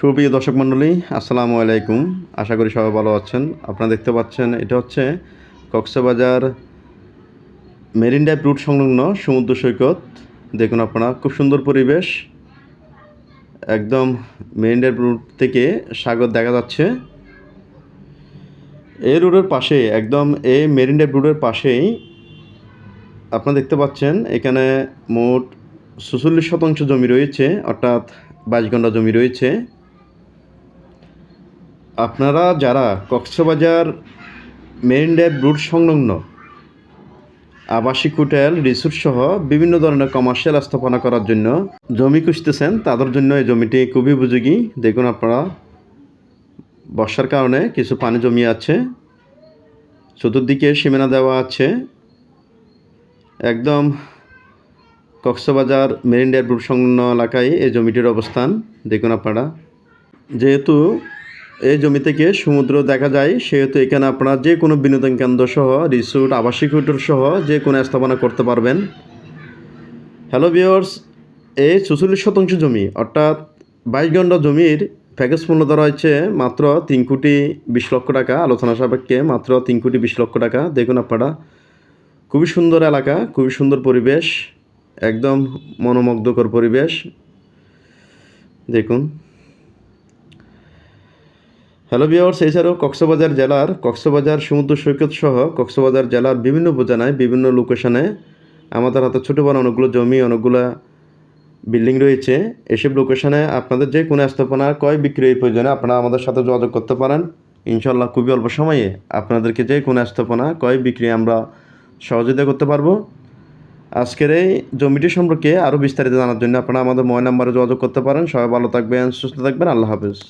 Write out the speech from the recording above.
সুপ্রিয় দর্শক মণ্ডলী, আসসালামু আলাইকুম। আশা করি সবাই ভালো আছেন। আপনারা দেখতে পাচ্ছেন, এটা হচ্ছে কক্সবাজার মেরিন ড্রাইভ রুট সংলগ্ন সমুদ্র সৈকত। দেখুন আপনারা, খুব সুন্দর পরিবেশ। একদম মেরিন ড্রাইভ রুট থেকে সাগর দেখা যাচ্ছে। এই রোডের পাশে, একদম এই মেরিন ড্রাইভ রোডের পাশেই আপনারা দেখতে পাচ্ছেন, এখানে মোট সুচল্লিশ শতাংশ জমি রয়েছে, অর্থাৎ বাইশ ঘণ্টা জমি রয়েছে। আপনারা যারা কক্সবাজার মেরিন ড্রাইভ রুট সংলগ্ন, আবাসিক হোটেল, রিসোর্ট সহ বিভিন্ন ধরনের কমার্শিয়াল স্থাপনা করার জন্য জমি খুঁজতেছেন, তাদের জন্য এই জমিটি খুবই উপযোগী। দেখুন আপনারা, বর্ষার কারণে কিছু পানি জমি আছে, চতুর্দিকে সীমানা দেওয়া আছে। একদম কক্সবাজার মেরিন ড্রাইভ রুট সংলগ্ন এলাকায় এই জমিটির অবস্থান, দেখুন আপনারা। যেহেতু এই জমি থেকে সমুদ্র দেখা যায়, সেহেতু এখানে আপনারা যে কোনো বিনোদন কেন্দ্র সহ রিসোর্ট আবাসিক হোটেল সহ যে কোনো স্থাপনা করতে পারবেন। হ্যালো ভিওর্স এই চুচল্লিশ শতাংশ জমি, অর্থাৎ বাইশ ঘণ্টা জমির প্যাকেজ মূল্য ধরা হয়েছে মাত্র তিন কোটি বিশ লক্ষ টাকা। আলোচনা সাপেক্ষে মাত্র তিন কোটি বিশ লক্ষ টাকা। দেখুন আপনারা, খুবই সুন্দর এলাকা, খুবই সুন্দর পরিবেশ, একদম মনোমুগ্ধকর পরিবেশ। দেখুন। হ্যালো বিয়ার্স এছাড়াও কক্সবাজার জেলার, কক্সবাজার সমুদ্র সৈকত সহ কক্সবাজার জেলার বিভিন্ন উপজেলায়, বিভিন্ন লোকেশনে আমাদের হাতে ছোটো বড় অনেকগুলো জমি, অনেকগুলো বিল্ডিং রয়েছে। এসব লোকেশনে আপনাদের যে কোনো স্থাপনা ক্রয় বিক্রয়ের প্রয়োজনে আপনারা আমাদের সাথে যোগাযোগ করতে পারেন। ইনশাল্লাহ খুবই অল্প সময়ে আপনাদেরকে যে কোনো স্থাপনা ক্রয় বিক্রি আমরা সহযোগিতা করতে পারব। আজকের এই জমিটি সম্পর্কে আরও বিস্তারিত জানার জন্য আপনারা আমাদের মোবাইল নাম্বারে যোগাযোগ করতে পারেন। সবাই ভালো থাকবেন, সুস্থ থাকবেন, আল্লাহ হাফেজ।